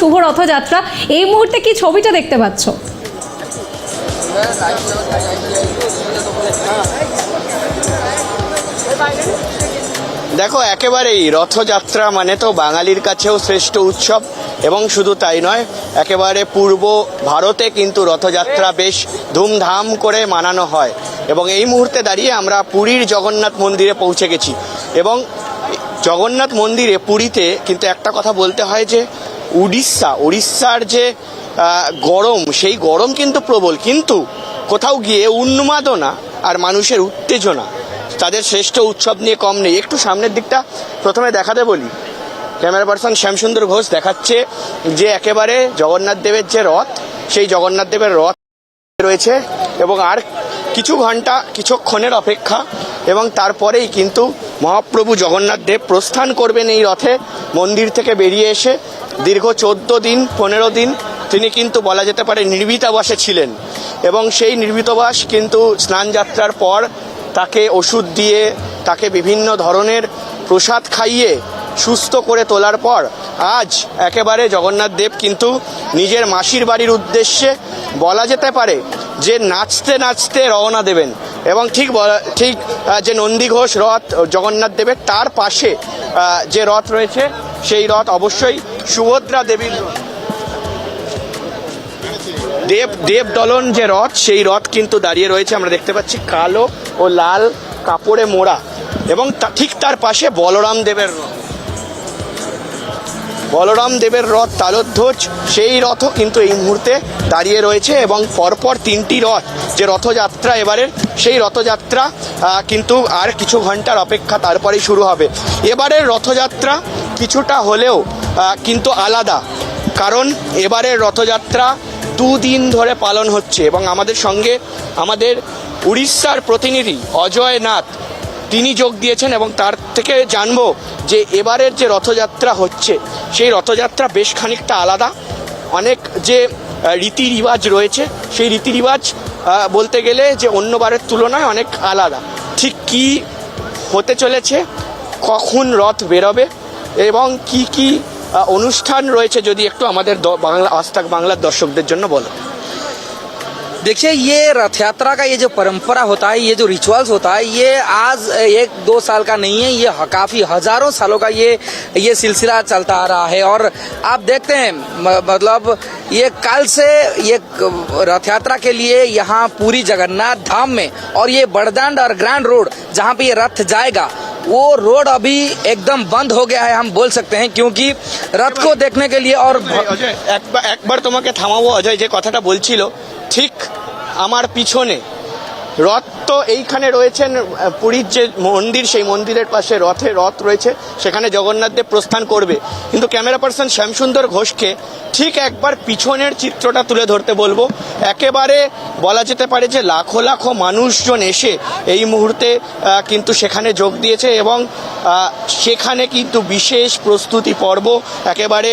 শুভ রথযাত্রা। এই মুহূর্তে কি ছবিটা দেখতে পাচ্ছ? দেখো, একেবারেই রথযাত্রা মানে তো বাঙালির কাছেও শ্রেষ্ঠ উৎসব এবং শুধু তাই নয়, একেবারে পূর্ব ভারতে কিন্তু রথযাত্রা বেশ ধুমধাম করে মানানো হয় এবং এই মুহূর্তে দাঁড়িয়ে আমরা পুরীর জগন্নাথ মন্দিরে পৌঁছে গেছি এবং জগন্নাথ মন্দিরে পুরীতে কিন্তু একটা কথা বলতে হয় যে উড়িষ্যা, উড়িষ্যার যে গরম, সেই গরম কিন্তু প্রবল। কিন্তু কোথাও গিয়ে উন্মাদনা আর মানুষের উত্তেজনা, তাদের শ্রেষ্ঠ উৎসব নিয়ে কম নেই। একটু সামনের দিকটা প্রথমে দেখাতে বলি। ক্যামেরা পার্সন শ্যামসুন্দর ঘোষ দেখাচ্ছে যে একেবারে জগন্নাথ দেবের যে রথ, সেই জগন্নাথ দেবের রথ রয়েছে এবং আর কিছু ঘণ্টা, কিছুক্ষণের অপেক্ষা এবং তারপরেই কিন্তু মহাপ্রভু জগন্নাথ দেব প্রস্থান করবেন এই রথে, মন্দির থেকে বেরিয়ে এসে দীর্ঘ চোদ্দ দিন, পনেরো দিন তিনি কিন্তু বলা যেতে পারে নির্বিতাবাসে ছিলেন। এবং সেই নির্বিতবাস কিন্তু স্নানযাত্রার পর তাকে ওষুধ দিয়ে, তাকে বিভিন্ন ধরনের প্রসাদ খাইয়ে সুস্থ করে তোলার পর আজ একেবারে জগন্নাথ দেব কিন্তু নিজের মাসির বাড়ির উদ্দেশ্যে বলা যেতে পারে যে নাচতে নাচতে রওনা দেবেন। এবং ঠিক ঠিক যে নন্দী ঘোষ রথ, জগন্নাথ দেবের তার পাশে যে রথ রয়েছে, সেই রথ অবশ্যই সুভদ্রা দেবীর দেব দেব দলন যে রথ, সেই রথ কিন্তু দাঁড়িয়ে রয়েছে। আমরা দেখতে পাচ্ছি কালো ও লাল কাপড়ে মোড়া। এবং ঠিক তার পাশে বলরাম দেবের রথ। বলরাম দেবের রথ তালোধ্বজ সেই রথও কিন্তু এই মুহূর্তে দাঁড়িয়ে রয়েছে এবং পরপর তিনটি রথ, যে রথযাত্রা এবারের, সেই রথযাত্রা কিন্তু আর কিছু ঘণ্টার অপেক্ষা তারপরেই শুরু হবে। এবারের রথযাত্রা কিছুটা হলেও কিন্তু আলাদা, কারণ এবারের রথযাত্রা দুদিন ধরে পালন হচ্ছে এবং আমাদের সঙ্গে আমাদের উড়িষ্যার প্রতিনিধি অজয় নাথ তিনি যোগ দিয়েছেন এবং তার থেকে জানব যে এবারের যে রথযাত্রা হচ্ছে, সেই রথযাত্রা বেশ খানিকটা আলাদা। অনেক যে রীতি রিবাজ রয়েছে, সেই রীতি রিবাজ বলতে গেলে যে অন্যবারের তুলনায় অনেক আলাদা। ঠিক কি হতে চলেছে, কখন রথ বেরোবে এবং কি কি অনুষ্ঠান রয়েছে যদি একটু আমাদের বাংলা, আস্তাক বাংলার দর্শকদের জন্য বলো। देखिए ये रथ यात्रा का ये जो परंपरा होता है ये जो रिचुअल्स होता है ये आज एक दो साल का नहीं है ये ह- काफी हजारों सालों का ये ये सिलसिला चलता आ रहा है और आप देखते हैं म- मतलब ये कल से ये क- रथ यात्रा के लिए यहाँ पूरी जगन्नाथ धाम में और ये बड़दांड और ग्रैंड रोड जहाँ पे ये रथ जाएगा वो रोड अभी एकदम बंद हो गया है हम बोल सकते हैं क्योंकि रथ को देखने के लिए और भ- অজয় একবার একবার তোমাকে থামাবো অজয় যে কথাটা বলছিল ঠিক আমার পিছনে রথ তো এইখানে রয়েছেন পুরীর যে মন্দির, সেই মন্দিরের পাশে রথে রথ রয়েছে, সেখানে জগন্নাথ দেব প্রস্থান করবে। কিন্তু ক্যামেরা পার্সন শ্যামসুন্দর ঘোষকে ঠিক একবার পিছনের চিত্রটা তুলে ধরতে বলব। একেবারে বলা যেতে পারে যে লাখো লাখো মানুষজন এসে এই মুহূর্তে কিন্তু সেখানে যোগ দিয়েছে এবং সেখানে কিন্তু বিশেষ প্রস্তুতি পর্ব। একেবারে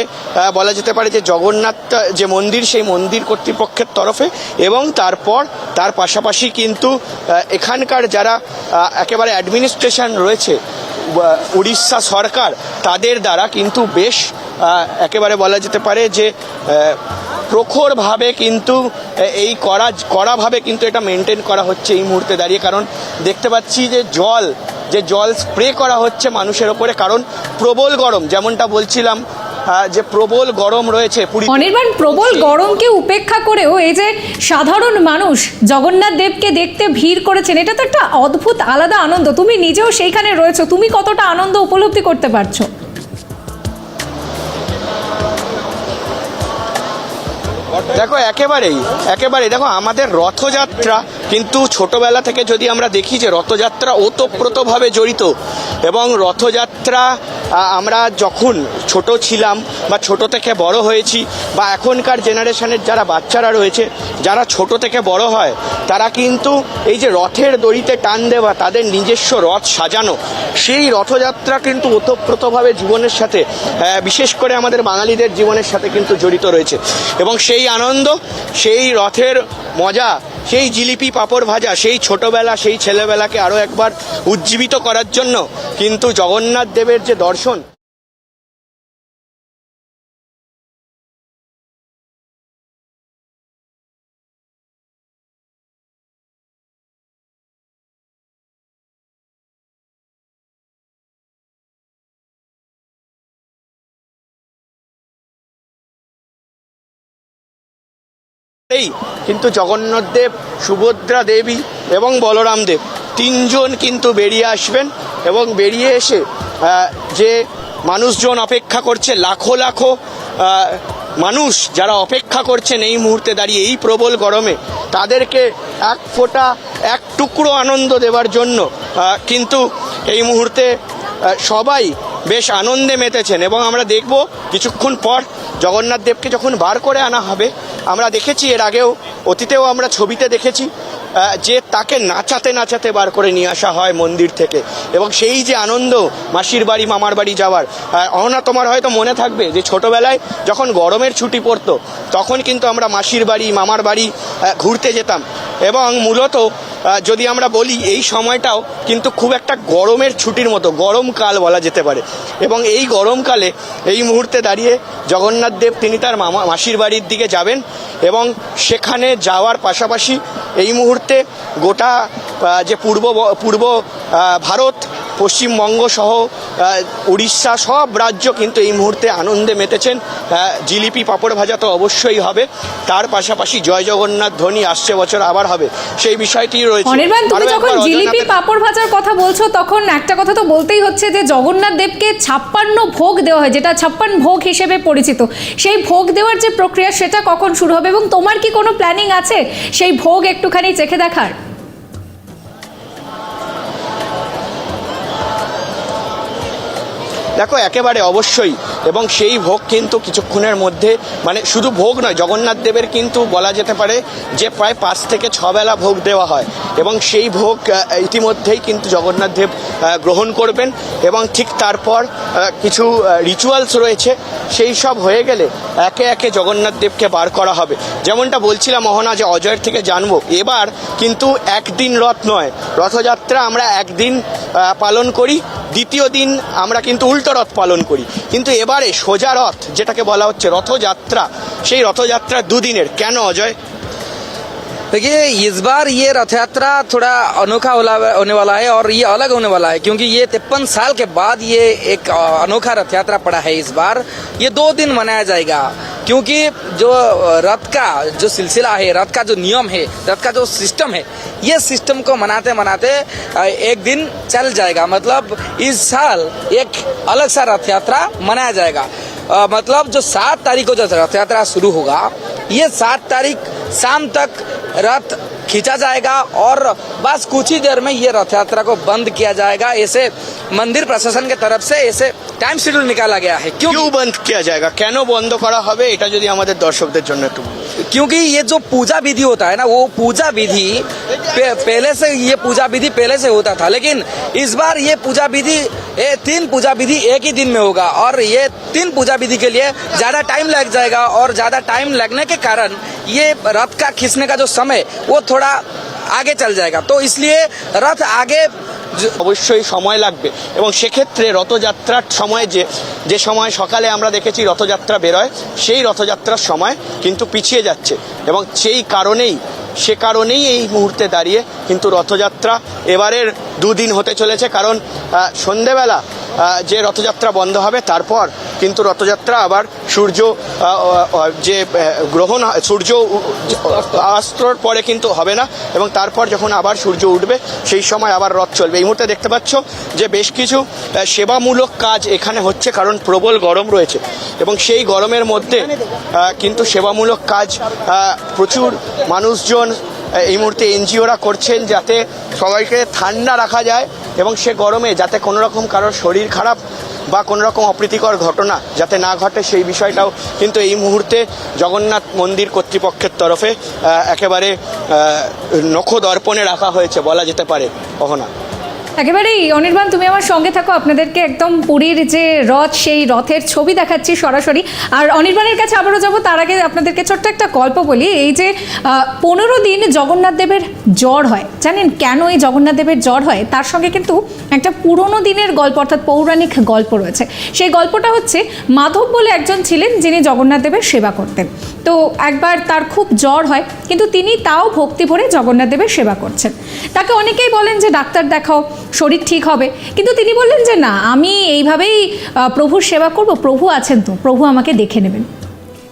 বলা যেতে পারে যে জগন্নাথ, যে মন্দির, সেই মন্দির কর্তৃপক্ষের তরফে এবং তারপর, তার পাশাপাশি কিন্তু এখানকার যারা একেবারে অ্যাডমিনিস্ট্রেশন রয়েছে উড়িষ্যা সরকার, তাদের দ্বারা কিন্তু বেশ একেবারে বলা যেতে পারে যে প্রখরভাবে কিন্তু এই করা, কড়াভাবে কিন্তু এটা মেনটেন করা হচ্ছে এই মুহূর্তে দাঁড়িয়ে। কারণ দেখতে পাচ্ছি যে জল যে জল স্প্রে করা হচ্ছে মানুষের ওপরে, কারণ প্রবল গরম, যেমনটা বলছিলাম যে প্রবল গরম রয়েছে অনির্বাণ প্রবল গরমকে উপেক্ষা করেও এই যে সাধারণ মানুষ জগন্নাথ দেবকে দেখতে ভিড় করেছেন এটা তো একটা অদ্ভুত আলাদা আনন্দ। তুমি নিজেও সেইখানে রয়েছো তুমি কতটা আনন্দ উপলব্ধি করতে পারছ? দেখো একেবারেই একেবারেই। দেখো আমাদের রথযাত্রা কিন্তু ছোটবেলা থেকে যদি আমরা দেখি যে রথযাত্রা ওতপ্রোতভাবে জড়িত এবং রথযাত্রা আমরা যখন ছোট ছিলাম বা ছোট থেকে বড় হয়েছি বা এখনকার জেনারেশনের যারা বাচ্চারা রয়েছে, যারা ছোট থেকে বড় হয়, তারা কিন্তু এই যে রথের দড়িতে টান দেওয়া, তাদের নিজস্ব রথ সাজানো, সেই রথযাত্রা কিন্তু ওতপ্রোতভাবে জীবনের সাথে বিশেষ করে আমাদের বাঙালিদের জীবনের সাথে কিন্তু জড়িত রয়েছে। এবং সেই আনন্দ, সেই রথের মজা সেই জিলিপি পাঁপড় ভাজা, সেই ছোটবেলা, সেই ছেলেবেলাকে আরও একবার উজ্জীবিত করার জন্য কিন্তু জগন্নাথ দেবের যে দর্শন এই, কিন্তু জগন্নাথ দেব সুভদ্রা দেবী এবং বলরাম দেব তিনজন কিন্তু বেরিয়ে আসবেন এবং বেরিয়ে এসে যে মানুষজন অপেক্ষা করছে, লাখো লাখো মানুষ যারা অপেক্ষা করছেন এই মুহূর্তে দাঁড়িয়ে, এই প্রবল গরমে, তাদেরকে এক ফোঁটা, এক টুকরো আনন্দ দেওয়ার জন্য কিন্তু এই মুহূর্তে সবাই বেশ আনন্দে মেতেছেন এবং আমরা দেখব, কিছুক্ষণ পর জগন্নাথ দেবকে যখন বার করে আনা হবে আমরা দেখেছি এর আগেও অতীতেও আমরা ছবিতে দেখেছি। যে তাকে নাচাতে নাচাতে বার করে নিয়ে আসা হয় মন্দির থেকে। এবং সেই যে আনন্দ, মাসির বাড়ি, মামার বাড়ি যাওয়ার অহনা তোমার হয়তো মনে থাকবে যে ছোটবেলায় যখন গরমের ছুটি পড়তো, তখন কিন্তু আমরা মাসির বাড়ি, মামার বাড়ি ঘুরতে যেতাম। এবং মূলত যদি আমরা বলি, এই সময়টাও কিন্তু খুব একটা গরমের ছুটির মতো গরমকাল বলা যেতে পারে। এবং এই গরমকালে এই মুহূর্তে দাঁড়িয়ে জগন্নাথ দেব, তিনি তার মামা, মাসির বাড়ির দিকে যাবেন এবং সেখানে যাওয়ার পাশাপাশি এই মুহূর্তে গোটা যে পূর্ব পূর্ব ভারত পশ্চিমবঙ্গ সহ উড়িষ্যা সব রাজ্য কিন্তু এই মুহূর্তে আনন্দে মেতেছেন। জিলিপি পাঁপড় ভাজা তো অবশ্যই হবে। তার পাশাপাশি জয় জগন্নাথ ধ্বনি আসছে বছর আবার হবে। সেই বিষয়টি রয়েছে। অনির্বাণ তুমি যখন জিলিপি পাপড় ভাজার কথা বলছো তখন একটা কথা তো বলতেই হচ্ছে যে জগন্নাথ দেবকে ছাপ্পান্ন ভোগ দেওয়া হয় যেটা ছাপ্পান ভোগ হিসেবে পরিচিত। সেই ভোগ দেওয়ার যে প্রক্রিয়া সেটা কখন শুরু হবে এবং তোমার কি কোনো প্ল্যানিং আছে? সেই ভোগ একটুখানি চেখে দেখার। দেখো, একেবারে অবশ্যই। এবং সেই ভোগ কিন্তু কিছুক্ষণের মধ্যে মানে শুধু ভোগ নয়, জগন্নাথ দেবের কিন্তু বলা যেতে পারে যে প্রায় পাঁচ থেকে ছবেলা ভোগ দেওয়া হয়। এবং সেই ভোগ ইতিমধ্যেই কিন্তু জগন্নাথ দেব গ্রহণ করবেন। এবং ঠিক তারপর কিছু রিচুয়ালস রয়েছে। সেই সব হয়ে গেলে একে একে জগন্নাথ দেবকে বার করা হবে। যেমনটা বলছিলাম মোহনা যে অজয়ের থেকে জানব। এবার কিন্তু একদিন রথ নয়। রথযাত্রা আমরা একদিন পালন করি। দ্বিতীয় দিন আমরা কিন্তু উল্টো রথ পালন করি। কিন্তু এবারে সোজা রথ, যেটাকে বলা হচ্ছে রথযাত্রা, সেই রথযাত্রা দুদিনের। কেন অজয়? देखिए, इस बार ये रथ यात्रा थोड़ा अनोखा होने वाला है और ये अलग होने वाला है, क्योंकि ये तिरपन साल के बाद ये एक अनोखा रथ यात्रा पड़ा है इस बार। ये दो दिन मनाया जाएगा, क्योंकि जो रथ का जो सिलसिला है, रथ का जो नियम है, रथ का जो सिस्टम है, ये सिस्टम को मनाते मनाते एक दिन चल जाएगा। मतलब इस साल एक अलग सा रथ यात्रा मनाया जाएगा। अ, मतलब जो सात तारीख को जो रथ यात्रा शुरू होगा ये सात तारीख शाम तक रथ खींचा जाएगा और बस कुछ ही देर में ये रथ यात्रा को बंद किया जाएगा ऐसे मंदिर प्रशासन के तरफ से ऐसे टाइम शेड्यूल निकाला गया है क्यों কিউ বন্ধ কিয়া জায়গা কেন বন্ধ করা হবে এটা যদি আমাদের দর্শকদের জন্য একটু বলো। क्योंकि ये जो पूजा विधि होता है ना वो पूजा विधि पे- पहले से ये पूजा विधि पहले से होता था लेकिन इस बार ये पूजा विधि ये तीन पूजा विधि एक ही दिन में होगा और ये तीन पूजा विधि के लिए ज्यादा टाइम लग जाएगा और ज्यादा टाइम लगने के कारण ये रथ का खींचने का जो समय वो थोड़ा आगे चल जाएगा तो इसलिए रथ आगे जो- অবশ্যই সময় লাগবে এবং সেক্ষেত্রে রথযাত্রার সময় যে যে সময় সকালে আমরা দেখেছি রথযাত্রা বেরোয় সেই রথযাত্রার সময় কিন্তু পিছিয়ে যাচ্ছে এবং সেই কারণেই সে কারণেই এই মুহূর্তে দাঁড়িয়ে কিন্তু রথযাত্রা এবারের দুদিন হতে চলেছে কারণ আহ, সন্ধেবেলা আহ, যে রথযাত্রা বন্ধ হবে তারপর কিন্তু রথযাত্রা আবার সূর্য যে গ্রহণ সূর্য অস্ত্রর পরে কিন্তু হবে না এবং তারপর যখন আবার সূর্য উঠবে, সেই সময় আবার রথ চলবে। এই মুহূর্তে দেখতে পাচ্ছ যে বেশ কিছু সেবামূলক কাজ এখানে হচ্ছে কারণ প্রবল গরম রয়েছে এবং সেই গরমের মধ্যে কিন্তু সেবামূলক কাজ প্রচুর মানুষজন এই মুহূর্তে এনজিওরা করছেন যাতে সবাইকে ঠান্ডা রাখা যায় এবং সে গরমে যাতে কোনো রকম কারোর শরীর খারাপ বা কোনো রকম অপ্রীতিকর ঘটনা যাতে না ঘটে সেই বিষয়টাও কিন্তু এই মুহূর্তে জগন্নাথ মন্দির কর্তৃপক্ষের তরফে একেবারে নখ দর্পণে রাখা হয়েছে বলা যেতে পারে। অহনা। একেবারেই অনির্বাণ, তুমি আমার সঙ্গে থাকো। আপনাদেরকে একদম পুরীর যে রথ, সেই রথের ছবি দেখাচ্ছি সরাসরি। আর অনির্বাণের কাছে আবারও যাব, তার আগে আপনাদেরকে ছোট্ট একটা গল্প বলি। এই যে পনেরো দিন জগন্নাথ দেবের জ্বর হয়, জানেন কেন এই জগন্নাথ দেবের জ্বর হয়? তার সঙ্গে কিন্তু একটা পুরনো দিনের গল্প, অর্থাৎ পৌরাণিক গল্প রয়েছে। সেই গল্পটা হচ্ছে মাধব বলে একজন ছিলেন, যিনি জগন্নাথ দেবের সেবা করতেন। তো একবার তার খুব জ্বর হয়, কিন্তু তিনি তাও ভক্তি ভরে জগন্নাথ দেবের সেবা করছেন। তাকে অনেকেই বলেন যে, ডাক্তার দেখাও, শরীর ঠিক হবে। কিন্তু তিনি বললেন যে, না, আমি এইভাবেই প্রভুর সেবা করব, প্রভু আছেন তো, প্রভু আমাকে দেখে নেবেন।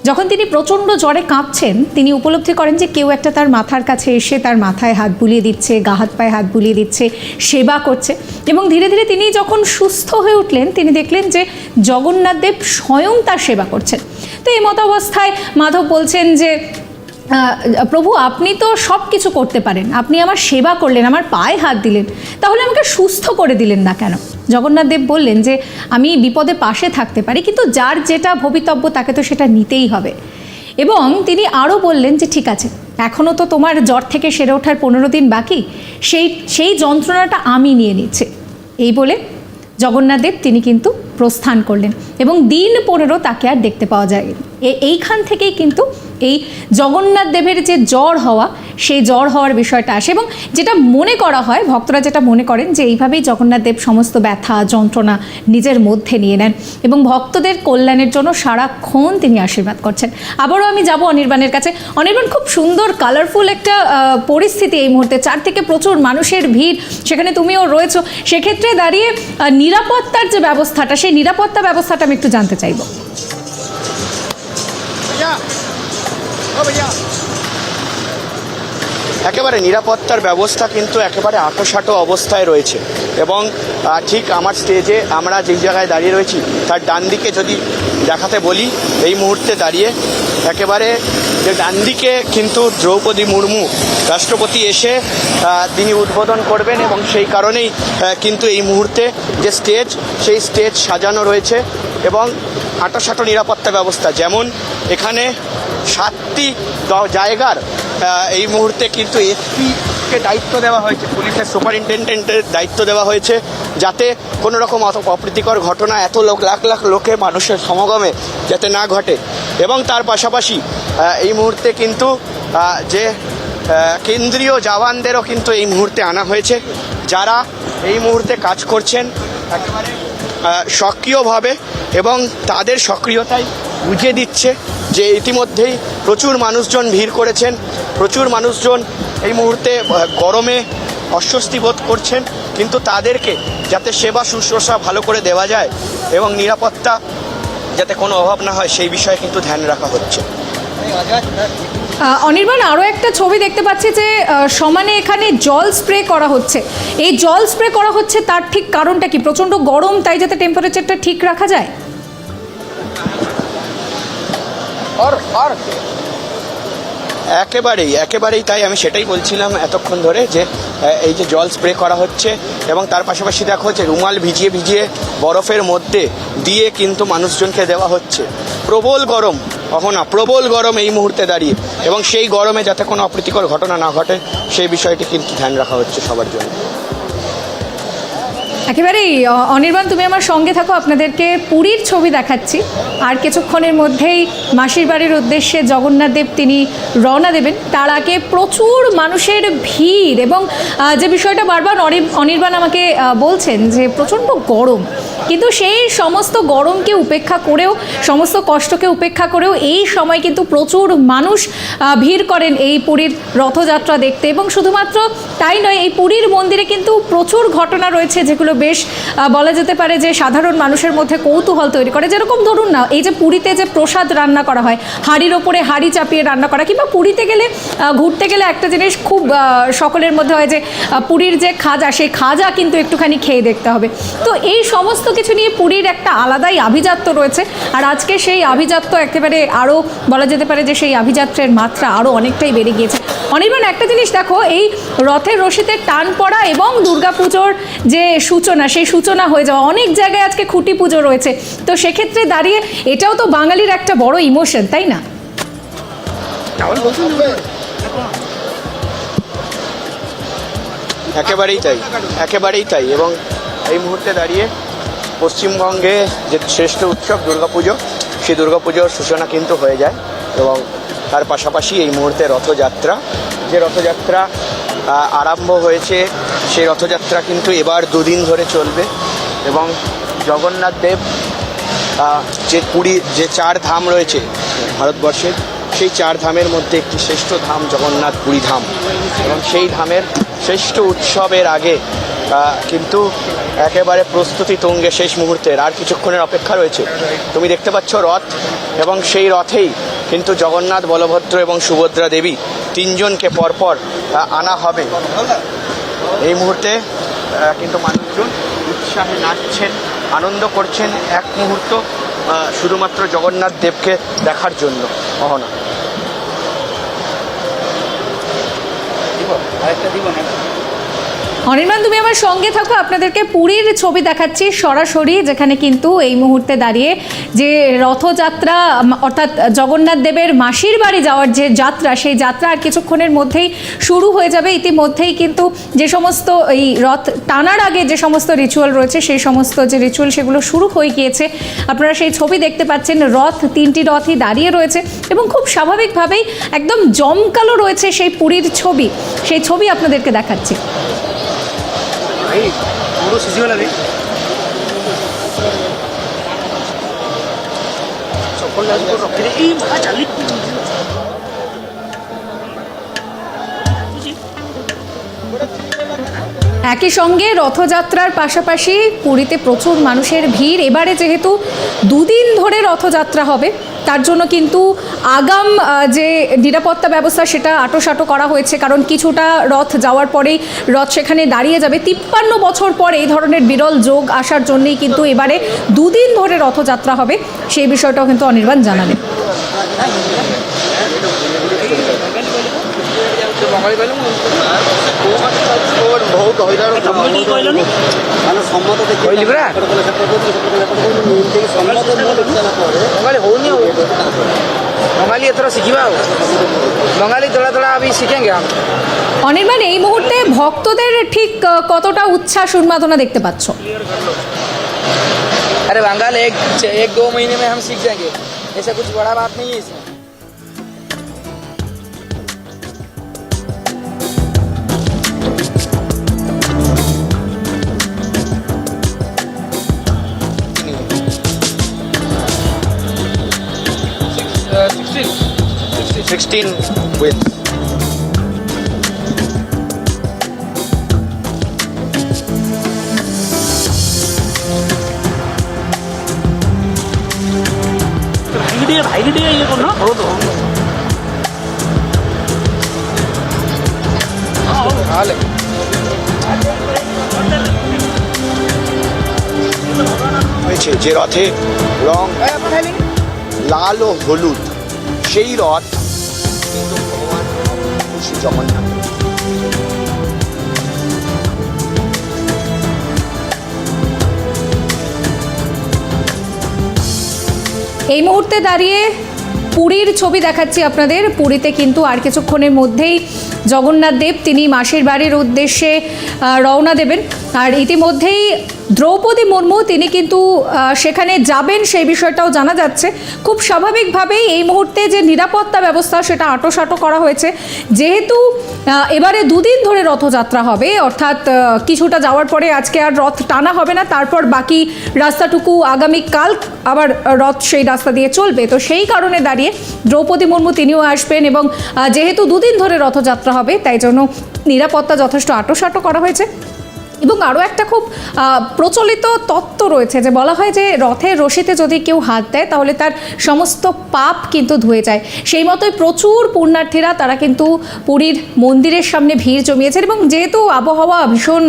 যখন তিনি প্রচণ্ড জ্বরে কাঁপছেন, তিনি উপলব্ধি করেন যে কেউ একটা তার মাথার কাছে এসে তার মাথায় হাত বুলিয়ে দিচ্ছে, গা হাত পায়ে হাত বুলিয়ে দিচ্ছে, সেবা করছে এবং ধীরে ধীরে তিনি যখন সুস্থ হয়ে উঠলেন, তিনি দেখলেন যে জগন্নাথদেব স্বয়ং তার সেবা করছেন। তো এই মতাবস্থায় মাধব বলছেন যে প্রভু, আপনি তো সব কিছু করতে পারেন। আপনি আমার সেবা করলেন, আমার পায়ে হাত দিলেন। তাহলে আমাকে সুস্থ করে দিলেন না কেন? জগন্নাথ দেব বললেন যে, আমি বিপদে পাশে থাকতে পারি, কিন্তু যার যেটা ভবিতব্য, তাকে তো সেটা নিতেই হবে। এবং তিনি আরও বললেন যে, ঠিক আছে এখনও তো তোমার জ্বর থেকে সেরে ওঠার পনেরো দিন বাকি। সেই সেই যন্ত্রণাটা আমি নিয়ে নিচ্ছি। এই বলে জগন্নাথ দেব তিনি কিন্তু প্রস্থান করলেন এবং দিন পনেরো তাকে আর দেখতে পাওয়া যায় এইখান থেকেই কিন্তু এই জগন্নাথ দেবের যে জ্বর হওয়া, সেই জ্বর হওয়ার বিষয়টা আসে এবং যেটা মনে করা হয়, ভক্তরা যেটা মনে করেন যে এইভাবেই জগন্নাথ দেব সমস্ত ব্যথা, যন্ত্রণা নিজের মধ্যে নিয়ে নেন এবং ভক্তদের কল্যাণের জন্য সারাক্ষণ তিনি আশীর্বাদ করছেন। আবারও আমি যাব অনির্বাণের কাছে। অনির্বাণ, খুব সুন্দর কালারফুল একটা পরিস্থিতি এই মুহূর্তে। চারদিকে প্রচুর মানুষের ভিড়, সেখানে তুমিও রয়েছো। সেক্ষেত্রে দাঁড়িয়ে নিরাপত্তার যে ব্যবস্থাটা, সেই নিরাপত্তা ব্যবস্থাটা আমি একটু জানতে চাইব। একেবারে নিরাপত্তার ব্যবস্থা কিন্তু একেবারে আটোসাটো অবস্থায় রয়েছে। এবং ঠিক আমার স্টেজে আমরা যেই জায়গায় দাঁড়িয়ে রয়েছি, তার ডান দিকে যদি দেখাতে বলি, এই মুহূর্তে দাঁড়িয়ে একেবারে যে ডান দিকে কিন্তু দ্রৌপদী মুর্মু রাষ্ট্রপতি এসে তিনি উদ্বোধন করবেন এবং সেই কারণেই কিন্তু এই মুহূর্তে যে স্টেজ, সেই স্টেজ সাজানো রয়েছে এবং আটোসাটো নিরাপত্তা ব্যবস্থা। যেমন এখানে দ- জায়গার এই মুহূর্তে কিন্তু এসপিকে দায়িত্ব দেওয়া হয়েছে, পুলিশের সুপারিনটেন্ডেন্টের দায়িত্ব দেওয়া হয়েছে, যাতে কোনো রকম অত অপ্রীতিকর ঘটনা, এত লোক, লাখ লাখ লোকে মানুষের সমাগমে যাতে না ঘটে। এবং তার পাশাপাশি এই মুহূর্তে কিন্তু যে কেন্দ্রীয় জওয়ানদেরও কিন্তু এই মুহূর্তে আনা হয়েছে, যারা এই মুহূর্তে কাজ করছেন, একেবারে সক্রিয়ভাবে এবং তাদের সক্রিয়তাই বুঝিয়ে দিচ্ছে। যে ইতিমধ্যেই প্রচুর মানুষজন ভিড় করেছেন, প্রচুর মানুষজন এই মুহূর্তে গরমে অস্বস্তি বোধ করছেন, কিন্তু তাদেরকে যাতে সেবা শুশ্রূষা ভালো করে দেওয়া যায় এবং নিরাপত্তা যাতে কোনো অভাব না হয়, সেই বিষয়ে কিন্তু ধ্যান রাখা হচ্ছে। অনির্বাণ আরও একটা ছবি দেখতে পাচ্ছি যে সমানে এখানে জল স্প্রে করা হচ্ছে। এই জল স্প্রে করা হচ্ছে, তার ঠিক কারণটা কি? প্রচণ্ড গরম, তাই যাতে টেম্পারেচারটা ঠিক রাখা যায়? একেবারেই একেবারেই তাই আমি সেটাই বলছিলাম এতক্ষণ ধরে যে এই যে জল স্প্রে করা হচ্ছে এবং তার পাশাপাশি দেখো যে রুমাল ভিজিয়ে ভিজিয়ে বরফের মধ্যে দিয়ে কিন্তু মানুষজনকে দেওয়া হচ্ছে। প্রবল গরম, অহনা, প্রবল গরম এই মুহূর্তে দাঁড়িয়ে এবং সেই গরমে যাতে কোনো অপ্রীতিকর ঘটনা না ঘটে, সেই বিষয়টি কিন্তু ধ্যান রাখা হচ্ছে সবার জন্য। একেবারেই অনির্বাণ, তুমি আমার সঙ্গে থাকো, আপনাদেরকে পুরীর ছবি দেখাচ্ছি। আর কিছুক্ষণের মধ্যেই মাসির বাড়ির উদ্দেশ্যে জগন্নাথ দেব তিনি রওনা দেবেন। তার আগে প্রচুর মানুষের ভিড় এবং যে বিষয়টা বারবার অনি- অনির্বাণ আমাকে বলছেন যে প্রচণ্ড গরম। কিন্তু সেই সমস্ত গরমকে উপেক্ষা করেও, সমস্ত কষ্টকে উপেক্ষা করেও এই সময় কিন্তু প্রচুর মানুষ ভিড় করেন এই পুরীর রথযাত্রা দেখতে। এবং শুধুমাত্র তাই নয়, এই পুরীর মন্দিরে কিন্তু প্রচুর ঘটনা রয়েছে যেগুলো বেশ বলা যেতে পারে যে সাধারণ মানুষের মধ্যে কৌতূহল তৈরি করে। যেরকম ধরুন না, এই যে পুরীতে যে প্রসাদ রান্না করা হয়, হাঁড়ির ওপরে হাঁড়ি চাপিয়ে রান্না করা, কিংবা পুরীতে গেলে ঘুরতে গেলে একটা জিনিস খুব সকলের মধ্যে হয় যে পুরীর যে খাজা, সেই খাজা কিন্তু একটুখানি খেয়ে দেখতে হবে। তো এই সমস্ত কিছু নিয়ে পুরীর একটা আলাদাই আভিজাত্য রয়েছে, আর আজকে সেই আভিজাত্য একেবারে আরও বলা যেতে পারে যে সেই আভিজাত্যের মাত্রা আরও অনেকটাই বেড়ে গিয়েছে। অনির্বাণ, একটা জিনিস দেখো, এই রথের রশিতে টান পড়া এবং দুর্গাপুজোর যে সূচনা, সেই সূচনা হয়ে যাওয়া। অনেক জায়গায় আজকে খুঁটি পুজো রয়েছে। তো সেক্ষেত্রে দাঁড়িয়ে এটাও তো বাঙালির একটা বড় ইমোশন তাই না? একেবারেই তাই একেবারেই তাই। এবং এই মুহূর্তে দাঁড়িয়ে পশ্চিমবঙ্গে যে শ্রেষ্ঠ উৎসব দুর্গাপুজো, সেই দুর্গাপুজোর সূচনা কিন্তু হয়ে যায়। এবং তার পাশাপাশি এই মুহূর্তে রথযাত্রা। যে রথযাত্রা আরম্ভ হয়েছে। সেই রথযাত্রা কিন্তু এবার দুদিন ধরে চলবে এবং জগন্নাথ দেব যে পুরী যে চার ধাম রয়েছে ভারতবর্ষের, সেই চার ধামের মধ্যে একটি শ্রেষ্ঠ ধাম জগন্নাথ পুরী ধাম। এবং সেই ধামের শ্রেষ্ঠ উৎসবের আগে কিন্তু একেবারে প্রস্তুতি তুঙ্গে শেষ মুহূর্তের আর কিছুক্ষণের অপেক্ষা রয়েছে। তুমি দেখতে পাচ্ছ রথ এবং সেই রথেই কিন্তু জগন্নাথ, বলভদ্র এবং সুভদ্রা দেবী তিনজনকে পরপর আনা হবে। এই মুহূর্তে কিন্তু মানুষজন উৎসাহে নাচছেন, আনন্দ করছেন এক মুহূর্ত শুধুমাত্র জগন্নাথ দেবকে দেখার জন্য। অহনা। অনির্বাণ, তুমি আমার সঙ্গে থাকো। আপনাদেরকে পুরীর ছবি দেখাচ্ছি সরাসরি, যেখানে কিন্তু এই মুহূর্তে দাঁড়িয়ে যে রথযাত্রা অর্থাৎ জগন্নাথ দেবের মাসির বাড়ি যাওয়ার যে যাত্রা, সেই যাত্রা আর কিছুক্ষণের মধ্যেই শুরু হয়ে যাবে। ইতিমধ্যেই কিন্তু যে সমস্ত এই রথ টানার আগে যে সমস্ত রিচুয়াল রয়েছে, সেই সমস্ত যে রিচুয়াল সেগুলো শুরু হয়ে গিয়েছে। আপনারা সেই ছবি দেখতে পাচ্ছেন, রথ, তিনটি রথই দাঁড়িয়ে রয়েছে এবং খুব স্বাভাবিকভাবেই একদম জমকালো রয়েছে সেই পুরীর ছবি। সেই ছবি আপনাদেরকে দেখাচ্ছি। চালি। একই সঙ্গে রথযাত্রার পাশাপাশি পুরীতে প্রচুর মানুষের ভিড়। এবারে যেহেতু দুদিন ধরে রথযাত্রা হবে তার জন্য কিন্তু আগাম আহ, যে নিরাপত্তা ব্যবস্থা সেটা আটোসাটো করা হয়েছে কারণ কিছুটা রথ যাওয়ার পরেই রথ সেখানে দাঁড়িয়ে যাবে তিপ্পান্ন বছর পর এই ধরনের বিরল যোগ আসার জন্যই কিন্তু এবারে দুদিন ধরে রথযাত্রা হবে সেই বিষয়টাও কিন্তু অনির্বাণ জানালেন ବଙ୍ଗାଳୀ କହିଲେ ମୁଁ ବହୁତ ହଇରାଣ ତମେ ଟିକେ କହିଲନି କହିଲି ପରା ବଙ୍ଗାଳୀ ହଉନି দিয়ে তোরা শিখিবাও বঙ্গালী তোলা তোলা আমি শিখে গেলাম অনির্বাণ এই মুহূর্তে ভক্তদের ঠিক কতটা উচ্ছ্বাস উন্মাদনা দেখতে পাচ্ছ? আরে বাঙ্গাল এক দু মহিনে মে হাম শিখ এসে কুছ বড়া বাত নেই 16 with না? আচ্ছা, যে রথে রং লাল ও হলুদ সেই রথ জগন্নাথ এই মুহূর্তে দাঁড়িয়ে পুরীর ছবি দেখাচ্ছি আপনাদের। পুরীতে কিন্তু আর কিছুক্ষণের মধ্যেই জগন্নাথ দেব, তিনি মাসির বাড়ির উদ্দেশ্যে রওনা দেবেন। আর ইতিমধ্যেই দ্রৌপদী মুর্মু, তিনি কিন্তু সেখানে যাবেন সেই বিষয়টাও জানা যাচ্ছে। খুব স্বাভাবিকভাবেই এই মুহূর্তে যে নিরাপত্তা ব্যবস্থা, সেটা আটোসাটো করা হয়েছে। যেহেতু এবারে দুদিন ধরে রথযাত্রা হবে, অর্থাৎ কিছুটা যাওয়ার পরে আজকে আর রথ টানা হবে না, তারপর বাকি রাস্তাটুকু আগামীকাল আবার রথ সেই রাস্তা দিয়ে চলবে। তো সেই কারণে দাঁড়িয়ে দ্রৌপদী মুর্মু, তিনিও আসবেন এবং যেহেতু দুদিন ধরে রথযাত্রা হবে, তাই জন্য নিরাপত্তা যথেষ্ট আটোসাটো করা হয়েছে। এবং আরও একটা খুব প্রচলিত তত্ত্ব রয়েছে যে বলা হয় যে রথের রশিতে যদি কেউ হাত দেয় তাহলে তার সমস্ত পাপ কিন্তু ধুয়ে যায়। সেই মতোই প্রচুর পুণ্যার্থীরা তারা কিন্তু পুরীর মন্দিরের সামনে ভিড় জমিয়েছেন এবং যেহেতু আবহাওয়া ভীষণ,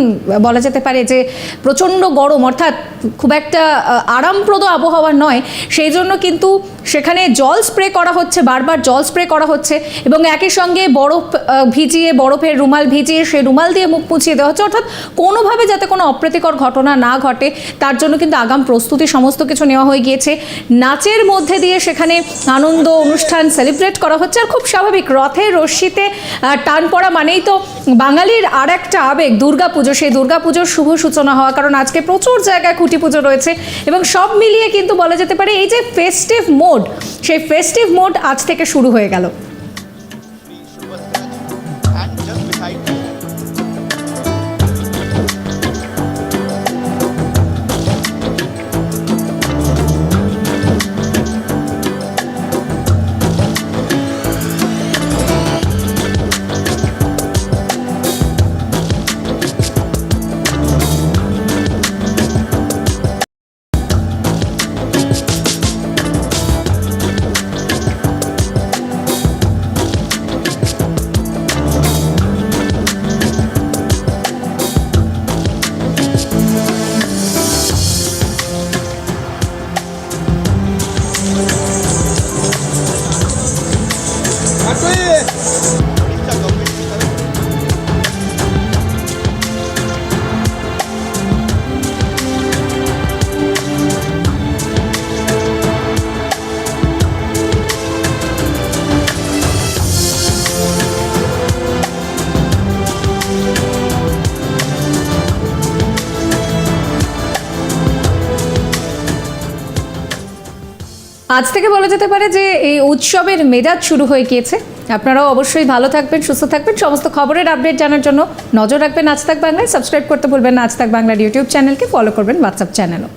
বলা যেতে পারে যে প্রচণ্ড গরম, অর্থাৎ খুব একটা আরামপ্রদ আবহাওয়া নয়, সেই জন্য কিন্তু সেখানে জল স্প্রে করা হচ্ছে, বারবার জল স্প্রে করা হচ্ছে এবং একই সঙ্গে বরফ ভিজিয়ে, বরফের রুমাল ভিজিয়ে সেই রুমাল দিয়ে মুখ মুছিয়ে দেওয়া হচ্ছে। অর্থাৎ কোনোভাবে যাতে কোনো অপ্রীতিকর ঘটনা না ঘটে, তার জন্য কিন্তু আগাম প্রস্তুতি সমস্ত কিছু নেওয়া হয়ে গিয়েছে। নাচের মধ্যে দিয়ে সেখানে আনন্দ অনুষ্ঠান সেলিব্রেট করা হচ্ছে আর খুব স্বাভাবিক, রথে, রশ্মিতে টান পড়া মানেই তো বাঙালির আর একটা আবেগ, দুর্গাপুজো। সেই দুর্গাপুজোর শুভ সূচনা হওয়া, কারণ আজকে প্রচুর জায়গায় খুঁটি পুজো রয়েছে এবং সব মিলিয়ে কিন্তু বলা যেতে পারে এই যে ফেস্টিভ মোড সেই ফেস্টিভ মোড আজ থেকে শুরু হয়ে গেল। আজ থেকে বলা যেতে পারে যে এই উৎসবের মেজাজ শুরু হয়ে গিয়েছে। আপনারাও অবশ্যই ভালো থাকবেন, সুস্থ থাকবেন। সমস্ত খবরের আপডেট জানার জন্য নজর রাখবেন আজ থাক বাংলায়। সাবস্ক্রাইব করতে ভুলবেন না আজ থাক বাংলার ইউটিউব চ্যানেলকে ফলো করবেন হোয়াটসঅ্যাপ চ্যানেলও।